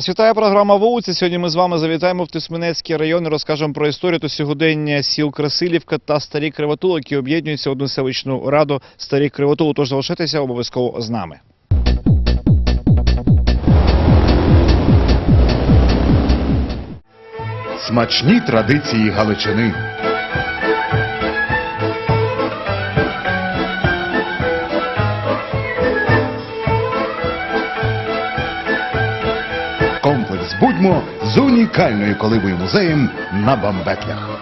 Вас вітає програма вулиці. Сьогодні ми з вами завітаємо в Тисменецький район і розкажемо про історію та сьогодення сіл Красилівка та Старі Кривотул, які об'єднуються в одну селищну раду Старі Кривотул. Тож залишайтеся обов'язково з нами. Смачні традиції Галичини. Будьмо з унікальною колибою музеєм на Бамбетлях.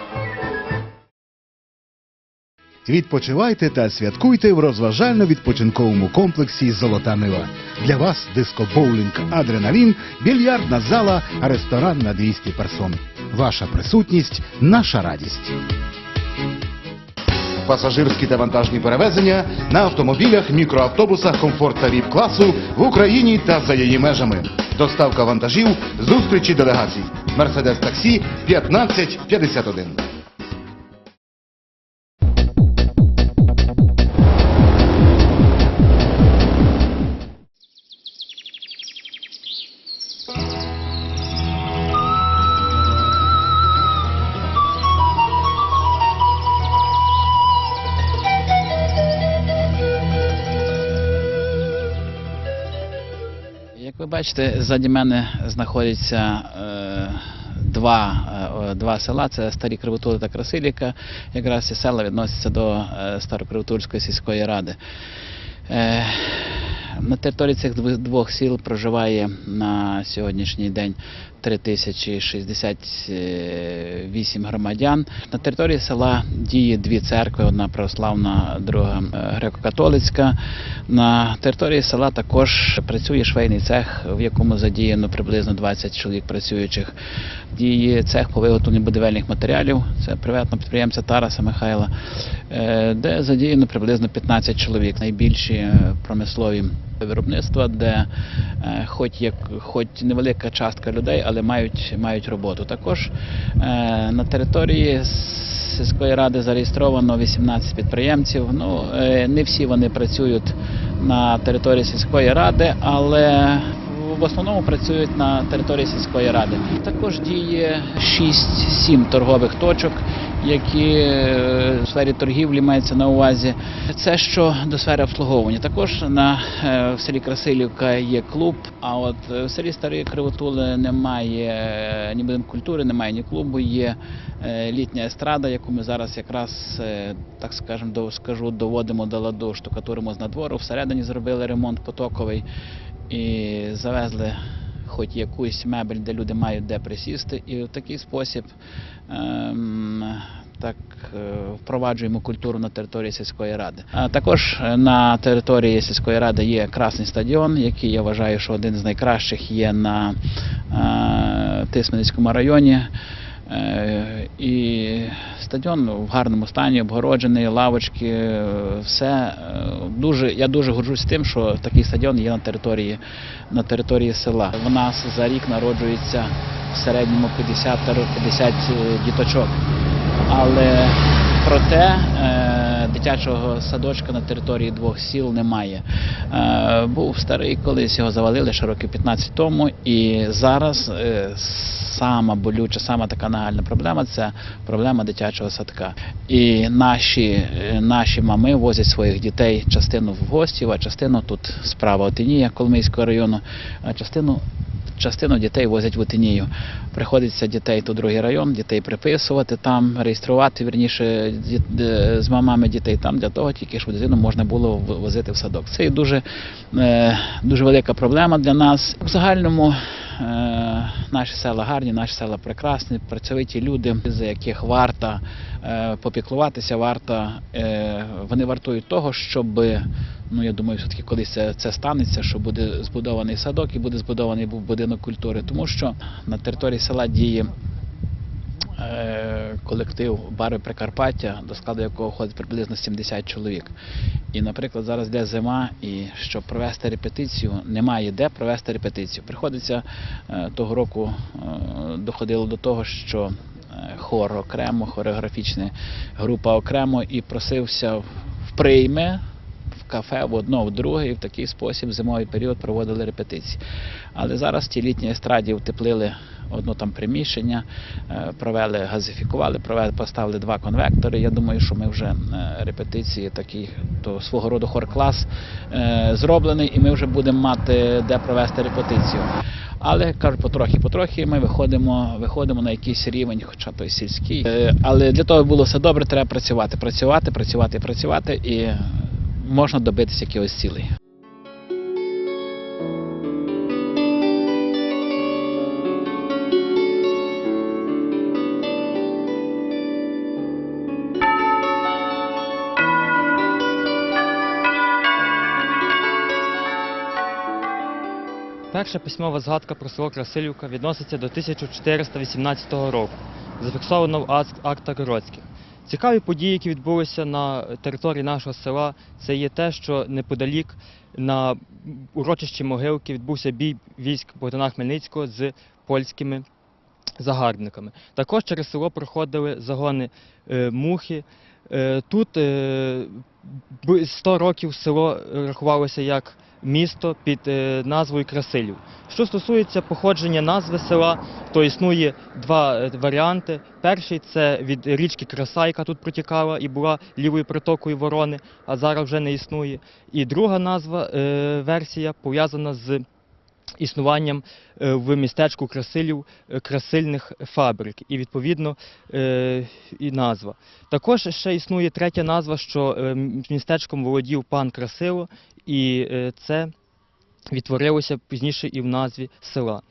Відпочивайте та святкуйте в розважально-відпочинковому комплексі Золота Нива. Для вас диско-боулінг Адреналін, більярдна зала, ресторан на 200 персон. Ваша присутність наша радість. Пасажирські та вантажні перевезення на автомобілях, мікроавтобусах комфорт та віп класу в Україні та за її межами. Доставка вантажів, зустрічі делегацій. Мерседес таксі 1551. Ви бачите, ззаді мене знаходяться е, два, е, два села: це Старі Кривотули та Красилівка. Якраз ці села відносяться до е, Старокривотульської сільської ради. На території цих двох сіл проживає на сьогоднішній день 3068 громадян. На території села діє дві церкви: одна православна, друга е, греко-католицька. На території села також працює швейний цех, в якому задіяно приблизно 20 чоловік працюючих. Діє цех по виготовленню будівельних матеріалів. Це приватне підприємця Тараса Михайла, е, де задіяно приблизно 15 чоловік. Найбільші е, промислові виробництва, де е, хоч є хоч невелика частка людей, але мають, мають роботу. Також е, на території сільської ради зареєстровано 18 підприємців. Ну е, не всі вони працюють на території сільської ради, але в основному працюють на території сільської ради. Також діє 6-7 торгових точок, які е, в сфері торгівлі мається на увазі. Це що до сфери обслуговування. Також на е, в селі Красилівка є клуб. А от е, в селі Старі Кривотули немає ні будинку культури, немає ні клубу. Є літня естрада, яку ми зараз якраз так скажемо, до скажу, доводимо до ладу, штукатуримо з надвору. Всередині зробили ремонт потоковий і завезли хоч якусь мебель, де люди мають де присісти. І в такий спосіб ем, так е, впроваджуємо культуру на території сільської ради. А також е, на території сільської ради є красний стадіон, який я вважаю, що один з найкращих є на е, Тисменницькому районі. Е, І стадіон в гарному стані, обгороджений, лавочки, е, все е, дуже. Я дуже горжусь тим, що такий стадіон є на території на території села. У нас за рік народжується в середньому 50 50 діточок. Але проте е, дитячого садочка на території двох сіл немає. Е, Був старий, колись його завалили ще років 15 тому, і зараз е, сама болюча, сама така нагальна проблема це проблема дитячого садка. І наші, наші мами возять своїх дітей частину в гості, а частину тут справа Отинія Коломийського району, а частину частину дітей возять в Утинію. Приходиться дітей у другий район, дітей приписувати там, реєструвати вірніше е, з мамами дітей там для того, тільки щоб дитину можна було возити в садок. Це дуже, е, дуже велика проблема для нас. В загальному наші села гарні, наші села прекрасні, працьовиті люди, за яких варто е, попіклуватися, варто е, вони вартують того, щоб ну я думаю, все таки колись це, це станеться, що буде збудований садок і буде збудований будинок культури, тому що на території села діє е, колектив Бари Прикарпаття, до складу якого входить приблизно 70 чоловік. І, наприклад, зараз йде зима, і щоб провести репетицію, немає де провести репетицію. Приходиться е, того року е, доходило до того, що е, хор окремо, хореографічна група окремо, і просився в прийми кафе в одно, в друге, і в такий спосіб зимовий період проводили репетиції. Але зараз ті літні естраді утеплили одно там приміщення, е, провели, газифікували, провели, поставили два конвектори. Я думаю, що ми вже е, репетиції такі, то свого роду хор-клас е, зроблений, і ми вже будемо мати де провести репетицію. Але кажу, потрохи, потрохи ми виходимо, виходимо на якийсь рівень, хоча той сільський. Але для того, було все добре, треба працювати, працювати, працювати, працювати, і можна добитися якихось цілей. Перша письмова згадка про село Красилівка відноситься до 1418 року, зафіксовано в ак- актах Городських. Цікаві події, які відбулися на території нашого села, це є те, що неподалік на урочищі могилки відбувся бій військ Богдана Хмельницького з польськими загарбниками. Також через село проходили загони е, мухи. Е, тут е, 100 років село рахувалося як місто під е, назвою Красилів. Що стосується походження назви села, то існує два е, варіанти. Перший це від річки Краса, яка тут протікала і була лівою протокою ворони, а зараз вже не існує. І друга назва, е, версія пов'язана з існуванням е, в містечку Красилів е, красильних фабрик, і відповідно е, і назва. Також ще існує третя назва, що містечком володів пан Красило, і це відтворилося пізніше і в назві села.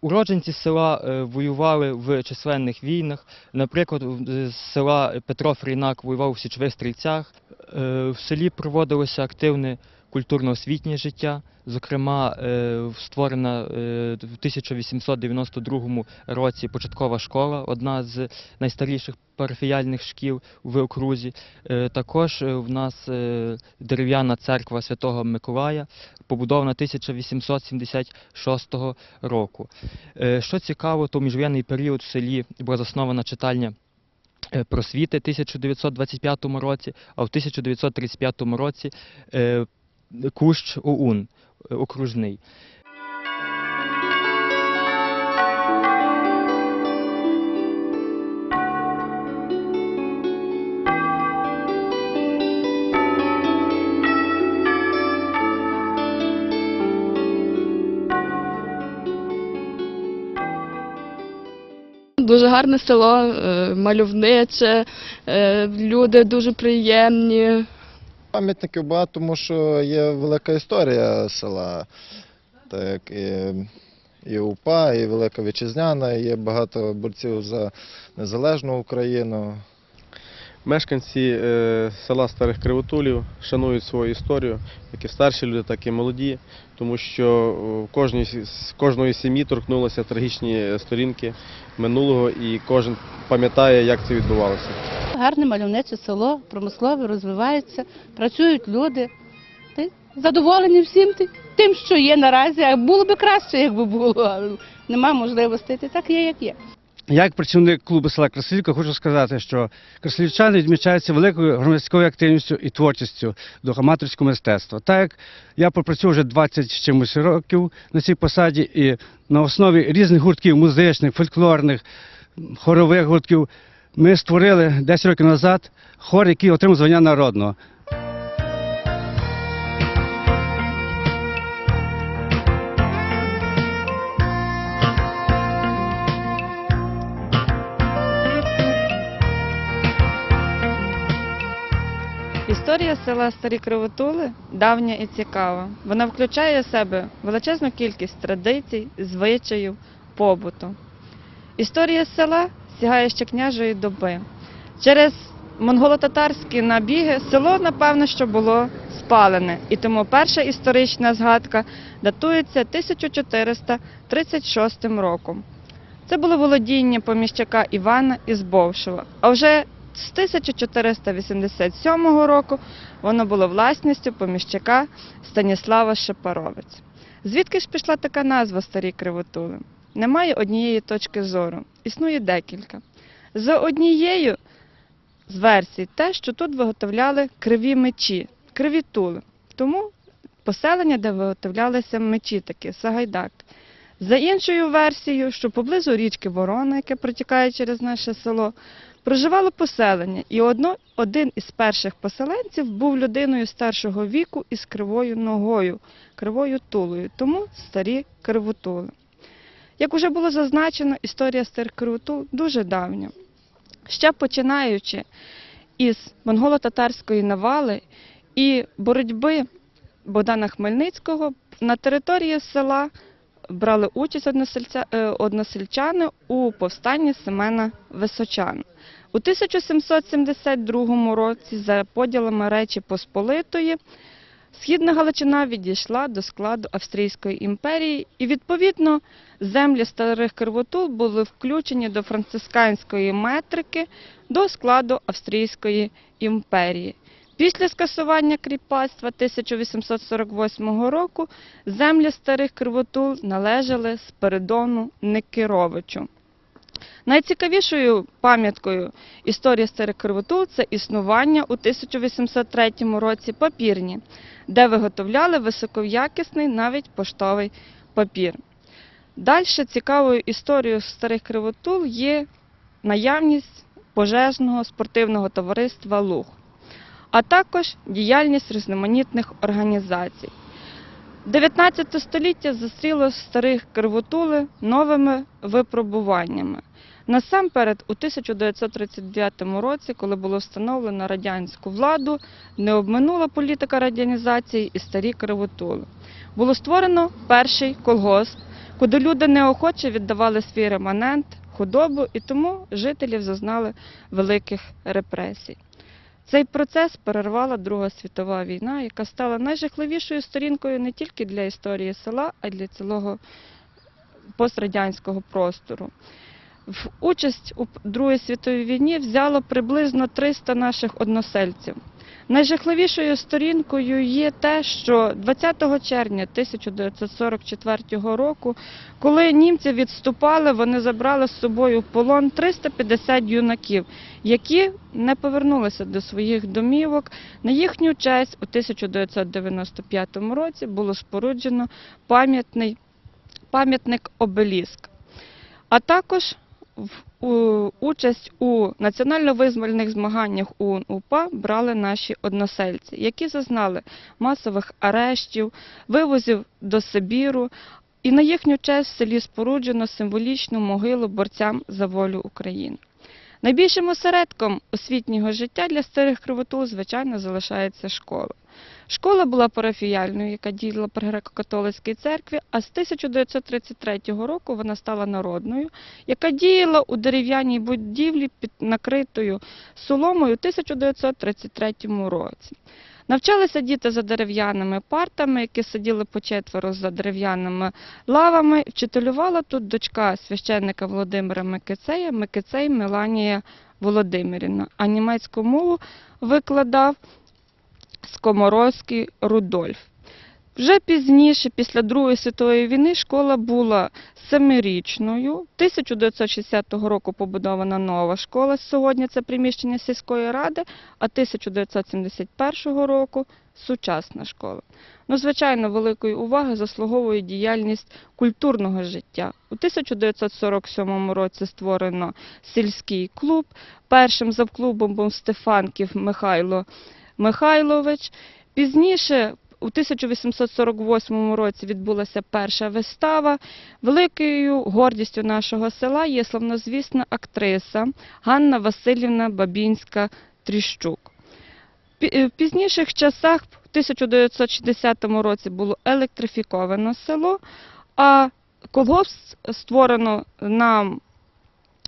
Уродженці села воювали в численних війнах. Наприклад, з села Петро Фрійнак воював у січових стрільцях. В селі проводилося активне культурно-освітнє життя. Зокрема, е, створена е, в 1892 році початкова школа, одна з найстаріших парафіяльних шкіл в окрузі. Е, Також в нас дерев'яна церква Святого Миколая, побудована 1876 року. Що цікаво, то в міжвоєнний період в селі була заснована читальня просвіти в 1925 році, а в 1935 році кущ ОУН е, окружний. Дуже гарне село, е, мальовниче, е, люди дуже приємні. Пам'ятників багато, тому що є велика історія села. Так, і, і УПА, і Велика Вітчизняна, і є багато борців за незалежну Україну. Мешканці е, села Старих Кривотулів шанують свою історію, як і старші люди, так і молоді, тому що з кожної сім'ї торкнулися трагічні е, сторінки минулого, і кожен пам'ятає, як це відбувалося. Гарне мальовниче село, промислове, розвивається, працюють люди. Ти задоволені всім тим, що є наразі. А було б краще, якби було. але Нема можливостей, ти так є, як є. Як працівник клубу села Красилівка, хочу сказати, що красилівчани відмічаються великою громадською активністю і творчістю до аматорського мистецтва. Так як я попрацював вже 20 з чимось років на цій посаді, і на основі різних гуртків музичних, фольклорних, хорових гуртків ми створили 10 років назад хор, який отримав звання народного. Історія села Старі Кривотули давня і цікава. Вона включає в себе величезну кількість традицій, звичаїв, побуту. Історія села сягає ще княжої доби. Через монголо-татарські набіги село, напевно, що було спалене, і тому перша історична згадка датується 1436 роком. Це було володіння поміщака Івана із Бовшова. А вже з 1487 року воно було власністю поміщака Станіслава Шепаровець. Звідки ж пішла така назва Старі Кривотули? Немає однієї точки зору, існує декілька. За однією з версій те, що тут виготовляли криві мечі, криві тули. Тому поселення, де виготовлялися мечі такі, Сагайдак. За іншою версією, що поблизу річки Ворона, яке протікає через наше село, проживало поселення, і одно, один із перших поселенців був людиною старшого віку із кривою ногою, кривою тулою, тому старі кривотули. Як уже було зазначено, історія старих кривотул дуже давня. Ще починаючи із монголо-татарської навали і боротьби Богдана Хмельницького на території села брали участь е, односельчани у повстанні Семена Височана. У 1772 році за поділами Речі Посполитої Східна Галичина відійшла до складу Австрійської імперії, і відповідно землі старих кривотул були включені до францисканської метрики до складу Австрійської імперії. Після скасування кріпацтва 1848 року землі старих кривотул належали Спиридону Никировичу. Найцікавішою пам'яткою історії старих кривотул це існування у 1803 році папірні, де виготовляли високоякісний навіть поштовий папір. Далі цікавою історією старих кривотул є наявність пожежного спортивного товариства Луг, а також діяльність різноманітних організацій. 19 століття зустріло старих кривотули новими випробуваннями. Насамперед, у 1939 році, коли було встановлено радянську владу, не обминула політика радянізації і старі кривотули. Було створено перший колгосп, куди люди неохоче віддавали свій реманент, худобу, і тому жителів зазнали великих репресій. Цей процес перервала Друга світова війна, яка стала найжахливішою сторінкою не тільки для історії села, а й для цілого пострадянського простору. В участь у Другій світовій війні взяло приблизно 300 наших односельців. Найжахливішою сторінкою є те, що 20 червня 1944 року, коли німці відступали, вони забрали з собою в полон 350 юнаків, які не повернулися до своїх домівок. На їхню честь у 1995 році було споруджено пам'ятник обеліск. А також в участь у національно-визвольних змаганнях УН УПА брали наші односельці, які зазнали масових арештів, вивозів до Сибіру, і на їхню честь в селі споруджено символічну могилу борцям за волю України. Найбільшим осередком освітнього життя для старих кривотул, звичайно, залишається школа. Школа була парафіяльною, яка діяла при греко-католицькій церкві, а з 1933 року вона стала народною, яка діяла у дерев'яній будівлі під накритою соломою у 1933 році. Навчалися діти за дерев'яними партами, які сиділи по четверо за дерев'яними лавами. Вчителювала тут дочка священника Володимира Микицея, Микицей Меланія Володимирівна, а німецьку мову викладав Скоморозький Рудольф. Вже пізніше, після Другої світової війни, школа була семирічною. 1960 року побудована нова школа. Сьогодні це приміщення сільської ради, а 1971 року сучасна школа. Ну, звичайно, великої уваги заслуговує діяльність культурного життя. У 1947 році створено сільський клуб. Першим завклубом був Стефанків Михайло Михайлович. Пізніше, у 1848 році, відбулася перша вистава. Великою гордістю нашого села є славнозвісна актриса Ганна Васильівна Бабінська-Тріщук. Е, В пізніших часах, в 1960 році, було електрифіковано село, а колгосп створено на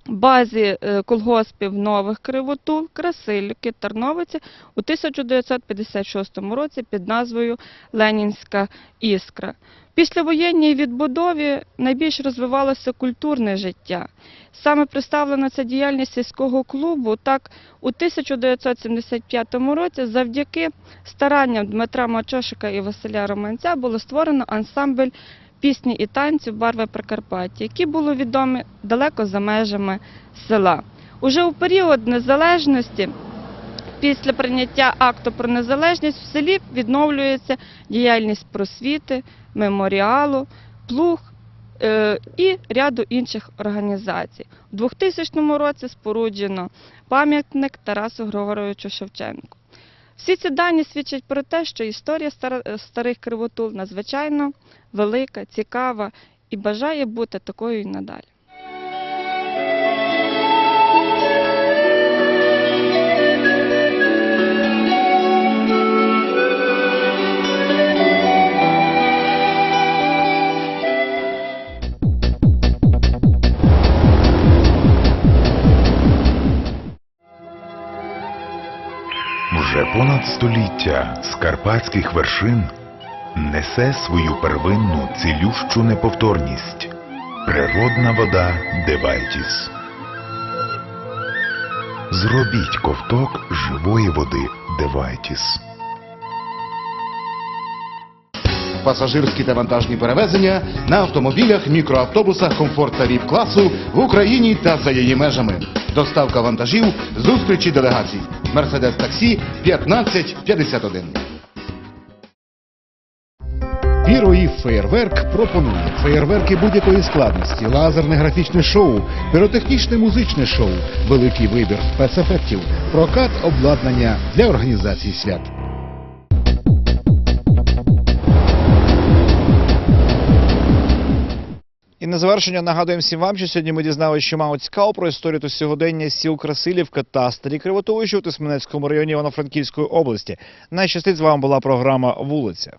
базі е, колгоспів нових Кривотул, Красилівки, Тарновиці у 1956 році під назвою Ленінська іскра. Після воєнній відбудові найбільш розвивалося культурне життя. Саме представлена ця діяльність сільського клубу, так у 1975 році завдяки старанням Дмитра Мачошика і Василя Романця було створено ансамбль пісні і танців Барви Прикарпаття, які були відомі далеко за межами села. Уже у період незалежності після прийняття акту про незалежність в селі відновлюється діяльність просвіти, меморіалу, плуг е, і ряду інших організацій. У 2000 році споруджено пам'ятник Тарасу Григоровичу Шевченку. Всі ці дані свідчать про те, що історія стара- старих кривотул надзвичайно велика, цікава і бажає бути такою і надалі. Століття з карпатських вершин несе свою первинну цілющу неповторність природна вода Девайтіс. Зробіть ковток живої води Девайтіс. Пасажирські та вантажні перевезення на автомобілях, мікроавтобусах комфорт та віп класу в Україні та за її межами. Доставка вантажів, зустрічі делегацій. Мерседес таксі 1551. Піроїв Феєрверк пропонує феєрверки будь-якої складності, лазерне графічне шоу, піротехнічне музичне шоу, великий вибір спецефектів, прокат обладнання для організації свят. На завершення нагадуємо всім вам, що сьогодні ми дізналися що мало цікаво про історію та сьогодення сіл Красилівка та Старі Кривотовищі у Тисменецькому районі Івано-Франківської області. Найщастить з вами була програма Вулиця.